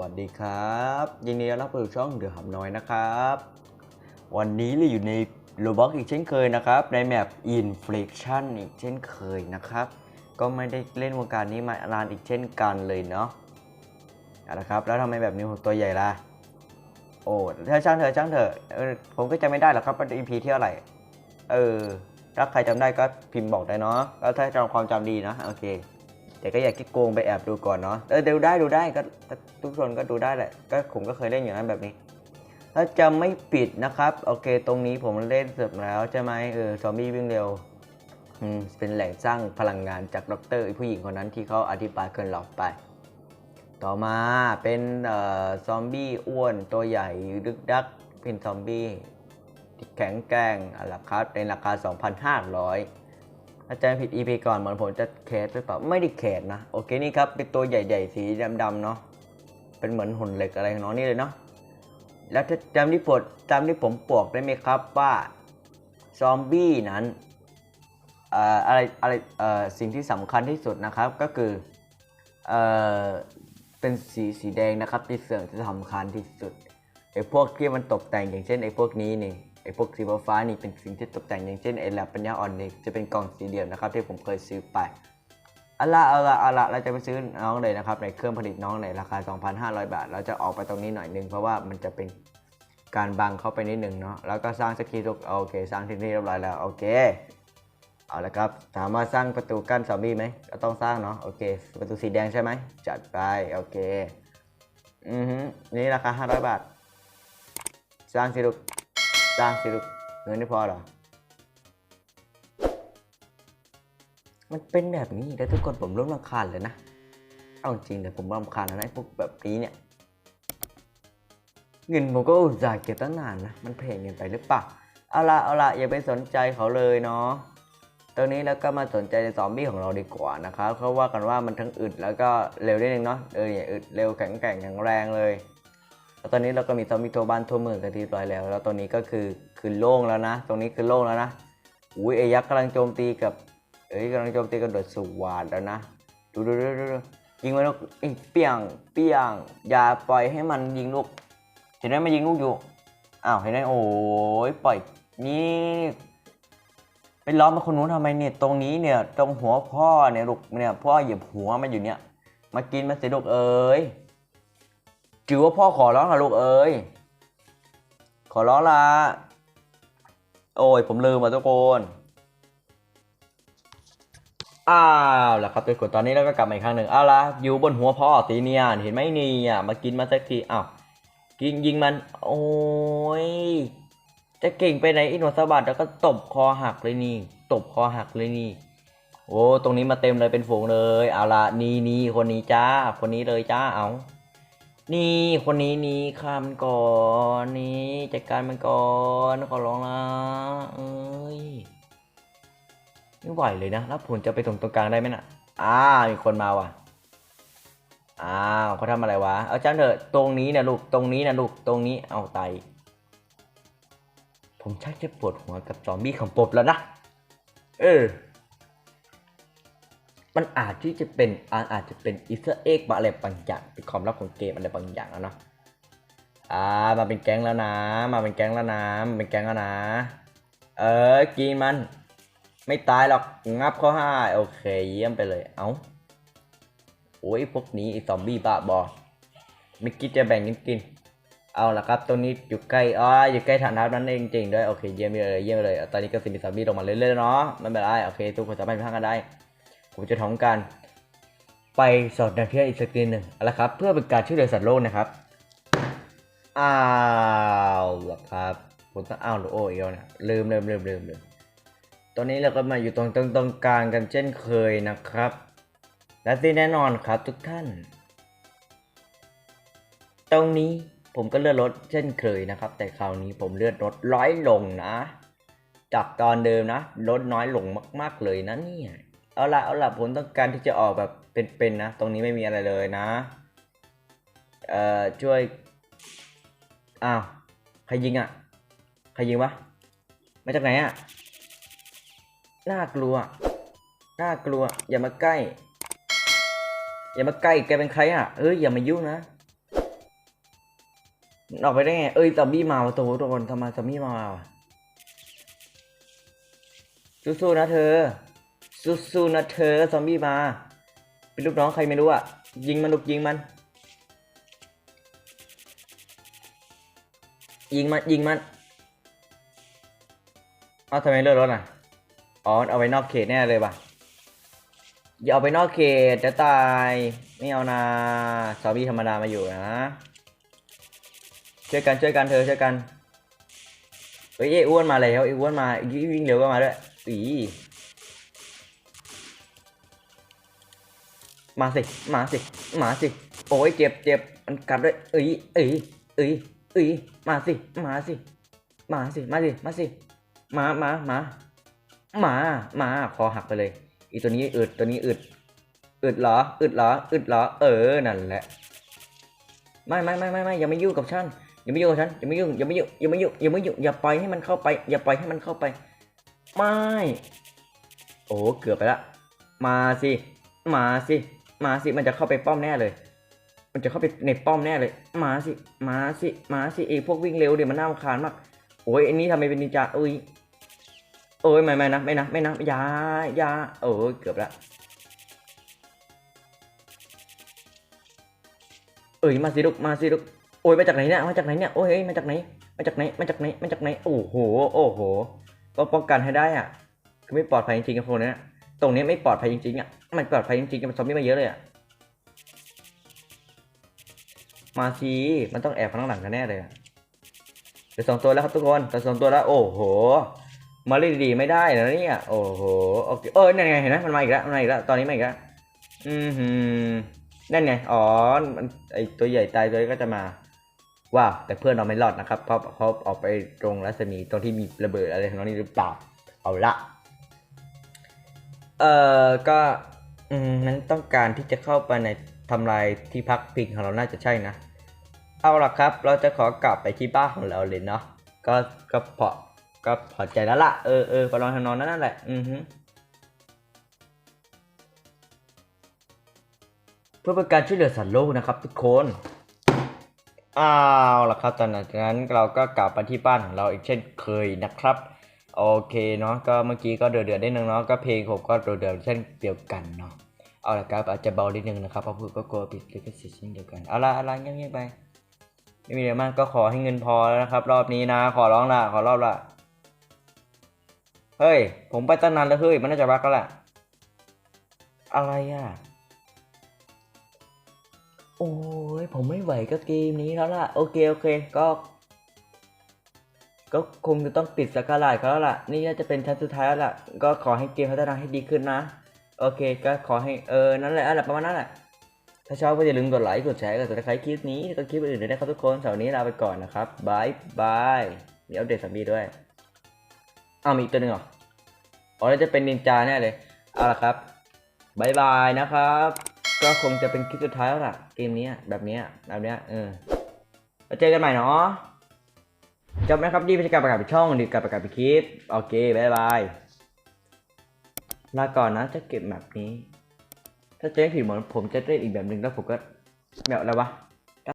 วัสดีครับ ยินดีต้อนรับสู่ช่องเดือดหำน้อยนะครับ วันนี้เราอยู่ในโรบ็อกอีกเช่นเคยนะครับ ในแมป Inflection อีกเช่นเคยนะครับ ก็ไม่ได้เล่นวงการนี้มานานอีกเช่นกันเลยเนาะเอาละครับแล้วทำไมแบบนี้ตัวใหญ่ล่ะ โอ้ถ้าช่างเถอช่างเถอผมก็จะไม่ได้หรอกครับว่า EP ที่เท่าไหร่เออถ้าใครจำได้ก็พิมพ์บอกได้เนาะแล้วถ้าจำความจำดีนะโอเค แต่ก็อยากคิดโกงไปแอบดูก่อนเนาะเออดูได้ดูได้ก็ทุกคนก็ดูได้แหละก็ผมก็เคยเล่นอย่างนั้นแบบนี้ ถ้าจะไม่ปิดนะครับโอเค ตรงนี้ผมเล่นเสร็จแล้วใช่ไหมเออซอมบี้วิ่งเร็วอืมเป็นแหล่งสร้างพลังงานจากด็อกเตอร์ผู้หญิงคนนั้นที่เขาอธิบายเกินหลอกไป ต่อมาเป็นเอ่อซอมบี้อ้วนตัวใหญ่ดึกดักเป็นซอมบี้ที่แข็งแกร่งอะล่ะครับในราคา 2,500 อาจารย์ผิด EP ก่อนเหมือนผมจะแคสหรือเปล่าไม่ได้แคสนะ โอเคนี่ครับ เป็นตัวใหญ่ๆ สีดำๆเนาะเป็นเหมือนหุ่นเหล็กอะไรของน้องนี่เลยเนาะแล้วจำที่ปวดจำที่ผมปวกได้ไหมครับว่าซอมบี้นั้นอะไรอะไรสิ่งที่สำคัญที่สุดนะครับก็คือเออเป็นสีสีแดงนะครับที่เสื่อมที่สำคัญที่สุดไอ้พวกที่มันตกแต่งอย่างเช่นไอ้พวกนี้นี่ ไอ้พวกสีฟ้านี่เป็นสิ่งที่ตกแต่งอย่างเช่นไอ้แลบปัญญาอ่อนนี่จะเป็นกล่องสี่เหลี่ยมนะครับที่ผมเคยซื้อไปเอาละเอาละเอาละเราจะไปซื้อน้องเลยนะครับในเครื่องผลิตน้องในราคา 2,500 บาท เราจะออกไปตรงนี้หน่อยนึงเพราะว่ามันจะเป็นการบังเข้าไปนิดหนึ่งเนาะแล้วก็สร้างสกีทุกโอเค สร้างที่นี่เรียบร้อยแล้วโอเคเอาละครับถามว่าสร้างประตูกั้นซอมบี้ไหมก็ต้องสร้างเนาะโอเค ประตูสีแดงใช่ไหมจัดไปโอเคอือฮึนี่ราคา 500 บาท สร้างสิลูก สร้างสิลูกเงินไม่พอหรอ มันเป็นแบบนี้แล้วทุกคนผมริ่มรำคาญเลยนะ เอาจริงแต่ผมรำคาญนะไอ้พวกแบบนี้เนี่ย เงินผมก็อุตส่าห์เก็บตั้งนานนะ มันเพลงเงินไปหรือเปล่า เอาละเอาละอย่าไปสนใจเขาเลยเนาะตอนนี้แล้วก็มาสนใจในซอมบี้ของเราดีกว่านะครับเขาว่ากันว่ามันทั้งอึดแล้วก็เร็วนิดนึงเนาะเออเนี่ยอึดเร็วแข็งแกร่งแข็งแรงเลย แล้วตอนนี้เราก็มีซอมบี้ทั่วบ้านทั่วเมืองกันที่เรียบร้อยแล้ว แล้วตอนนี้ก็คือคือโล่งแล้วนะ ตรงนี้คือโล่งแล้วนะอุ้ยไอ้ยักษ์กำลังโจมตีกับเอ้ยกำลังโจมตีกับดดสวาดแล้วนะดูดูดูดูยิงมันลูกเปียงเปียงอย่าปล่อยให้มันยิงลูกเห็นไหมมันยิงลูกอยู่อ้าวเห็นไหมโอ้ยปล่อยนี่ไปล้อมมาคนนู้นทำไมเนี่ยตรงนี้เนี่ยตรงหัวพ่อเนี่ยลูกเนี่ยพ่อเหยียบหัวมันอยู่เนี่ยมากินมาสิลูกเอ้ย ถือว่าพ่อขอร้องละลูกเอ้ย ขอร้องละโอ้ย ผมลืมอะทุกคนอ้าวแล้วครับทุกคนตอนนี้เราก็กลับมาอีกครั้งหนึ่งเอาละอยู่บนหัวพ่อตีเนียนเห็นไหมนี่อะมากินมาสักทีอ้าวกินยิงมัน โอ้ยจะเก่งไปไหนอินวสบัดแล้วก็ตบคอหักเลยนี่ ตบคอหักเลยนี่ โอ้ตรงนี้มาเต็มเลยเป็นฝูงเลยเอาละนี่นี่คนนี้จ้า คนนี้เลยจ้าเอา นี่คนนี้นี่ฆ่ามก่อนนี่จัดการมันก่อนขอร้องละเอ้ยไม่ไหวเลยนะแล้วผลจะไปตรงตรงกลางได้ไหมน่ะอ้ามีคนมาว่ะอ้าวเขาทำอะไรวะเอาจ้าเถอะตรงนี้นะลูกตรงนี้นะลูกตรงนี้เอาไตายผมชักจะปวดหัวกับซอมบี้ของปบแล้วนะเออ มันอาจที่จะเป็นอาอาจจะเป็นอีสเอร์เอ็กอะไรบางอย่างเป็นความลับของเกมอะไรบางอย่างแล้วเนาะอ่ามาเป็นแก๊งแล้วนะ มาเป็นแก๊งแล้วนะมาเป็นแก๊งแล้วนะ เออกินมัน ไม่ตายหรอกงับเขาให้โอเคเยี่ยมไปเลยเอา้าโอ้ยพวกนี้ไอซอมบี้บ้าบอไม่คิดจะแบ่งกันกิน เอาละครับตรงนี้อยู่ใกล้อ๋ออยู่ใกล้ฐานทัพนั้นเองจริงๆด้วยโอเคเยี่ยมเลยเยี่ยมเลยตอนนี้ก็สิมีซอมบี้ลงมาเรื่อยๆเนาะไม่เป็นไรโอเคทุกคนสามารถพักกันได้ ผมจะทำการไปสอดแนวเทียอีกสักทีหนึ่งเอาละครับ เพื่อเป็นการช่วยเหลือสัตว์โลกนะครับ อ้าวละครับผมต้องอ้าวหรือโอ้อีกแล้วนี่ยลืมลืมลืมลืมลืมตอนนี้เราก็มาอยู่ตรงตรงตรงกลางกันเช่นเคยนะครับ และที่แน่นอนครับทุกท่าน ตรงนี้ผมก็เลื่อนรถเช่นเคยนะครับ แต่คราวนี้ผมเลื่อนรถร้อยลงนะ จากตอนเดิมนะลดน้อยลงมาก ๆเลยนะเนี่ย เอาละเอาละผมต้องการที่จะออกแบบเป็นๆนะ ตรงนี้ไม่มีอะไรเลยนะ เอ่อช่วย อ้าว ใครยิงอะ ใครยิงวะ มาจากไหนอะ น่ากลัว น่ากลัว อย่ามาใกล้ อย่ามาใกล้ แกเป็นใครอะ เอ้ยอย่ามายุ่งนะ ออกไปได้ไง เอ้ยซอมบี้มาวะตัวทุกคนทำไมซอมบี้มาวะสู้ๆนะเธอ สู้ๆนะเธอซอมบี้มา เป็นลูกน้องใครไม่รู้อะ ยิงมันลูกยิงมัน ยิงมัน ยิงมัน เอาทำไมเลือดรถอะ อ๋อ เอาไว้นอกเขตแน่เลยป่ะ อย่าเอาไปนอกเขตจะตาย ไม่เอานาซอมบี้ธรรมดามาอยู่นะช่วยกันช่วยกันเธอช่วยกัน เฮ้ยอ้อ้วนมาแล้วไอ้อ้วนมาวิ่งวิ่งเร็วก็มาด้วยอี มาสิ มาสิ มาสิ โอ้ยเจ็บเจ็บมันกัดด้วย เอ้ยเอ้ยเอ้ยเอ้ยมาสิ มาสิ มาสิ มาสิ มาสิ มามามามามาคอหักไปเลย อีตัวนี้อึด ตัวนี้อึด อึดเหรอ อึดเหรอ อึดเหรอ เออ นั่นแหละ ไม่ไม่ไม่ไม่ไม่อย่ามายุ่งกับฉัน อย่ามายุ่งกับฉัน อย่ามายุ่ง อย่ามายุ่ง อย่ามายุ่ง อย่ามายุ่ง อย่าปล่อยให้มันเข้าไป อย่าปล่อยให้มันเข้าไป ไม่ โอ้ เกือบไปละ มาสิ มาสิ มาสิมันจะเข้าไปป้อมแน่เลย มันจะเข้าไปในป้อมแน่เลย มาสิ มาสิ มาสิไอพวกวิ่งเร็วเดี๋ยวมันน่ารำคาญมาก โอ้ยอันนี้ทำไมเป็นนินจาเอ้ยโอ้ยไม่ไม่นะไม่นะไม่นะยายาโอ้ยเกือบละเอ้ยมาสิลูกมาสิลูกโอ้ยมาจากไหนเนี่ยมาจากไหนเนี่ยโอ้ยเฮ้ยมาจากไหนมาจากไหนมาจากไหนมาจากไหนโอ้โหโอ้โหก็ป้องกันให้ได้อะคือไม่ปลอดภัยจริงๆกับคนเนี้ย ตรงนี้ไม่ปลอดภัยจริงๆอะ มันปลอดภัยจริงๆกับซอมบี้มาเยอะเลยอะ มาสิมันต้องแอบข้างหลังกันแน่เลยเดี๋ยวสองตัวแล้วครับทุกคนแต่สองตัวแล้ว โอ้โห มาเล่นดีไม่ได้นะเนี่ย โอ้โห โอเค เออนั่นไงเห็นไหมมันมาอีกแล้ว มันมาอีกแล้ว ตอนนี้มาอีกแล้ว อือหือนั่นไง อ๋อ มันไอตัวใหญ่ตายตัวนี้ก็จะมา ว้าว แต่เพื่อนเราไม่รอดนะครับ เพราะเขาออกไปตรงรัศมีตรงที่มีระเบิดอะไรของน้องนี่หรือเปล่า เอาละ เอ่อก็อืมนั้นต้องการที่จะเข้าไปในทำลายที่พักพิงของเราน่าจะใช่นะ เอาล่ะครับ เราจะขอกลับไปที่บ้านของเราเลยเนาะก็ก็พอก็พอใจแล้วล่ะเออเออไปนอนทางนอนนั่นแหละ อือฮึเพื่อเป็นการช่วยเหลือสัตว์โลกนะครับ ทุกคนเอาล่ะครับตอนนั้นเราก็กลับมาที่บ้านของเราอีกเช่นเคยนะครับ โอเคเนาะก็เมื่อกี้ก็เดือดๆได้นึงเนาะก็เพลงผมก็เดือดๆเช่นเดียวกันเนาะเอาละครับอาจจะเบานิดนึงนะครับเพราะพูดก็กลัวปิดลิขสิทธิ์เช่นเดียวกันเอาละเอาละเงียบๆไปไม่มีอะไรมากก็ขอให้เงินพอแล้วนะครับ รอบนี้นะ ขอร้องละขอรอบละเฮ้ย ผมไปตั้งนานแล้วเฮ้ยมันน่าจะรักแล้วแหละอะไรอะ โอ้ยผมไม่ไหวกับเกมนี้แล้วล่ะ โอเค โอเค ก็ ก็คงจะต้องปิดสกาลาดเขาแล้วล่ะ นี่น่าจะเป็นชั้นสุดท้ายแล้วล่ะ ก็ขอให้เกมพัฒนาให้ดีขึ้นนะ โอเค ก็ขอให้เออ นั่นแหละอะไรประมาณนั้นแหละ ถ้าชอบก็อย่าลืมกดไลค์ กดแชร์ กดติดตามคลิปนี้ก็คลิปอื่นด้วยนะครับทุกคน เสาร์นี้ลาไปก่อนนะครับบายบายมีอัปเดตสัมบีด้วย อ้าวมีอีกตัวหนึ่งเหรอ อ๋อน่าจะเป็นนินจาแน่เลย เอาล่ะครับบายบายนะครับ ก็คงจะเป็นคลิปสุดท้ายแล้วล่ะ เกมนี้แบบนี้แบบเนี้ยเออแล้วเจอกันใหม่เนาะ จบนะครับดีไปการประกาศไปช่องดีการประกาศไปคลิป โอเคบายบาย ลาก่อนนะจะเก็บแบบนี้ ถ้าเจ๊ผิดเหมือผมจะเล่นอีกแบบหนึ่งแล้วผมก็แบบอะไรวะ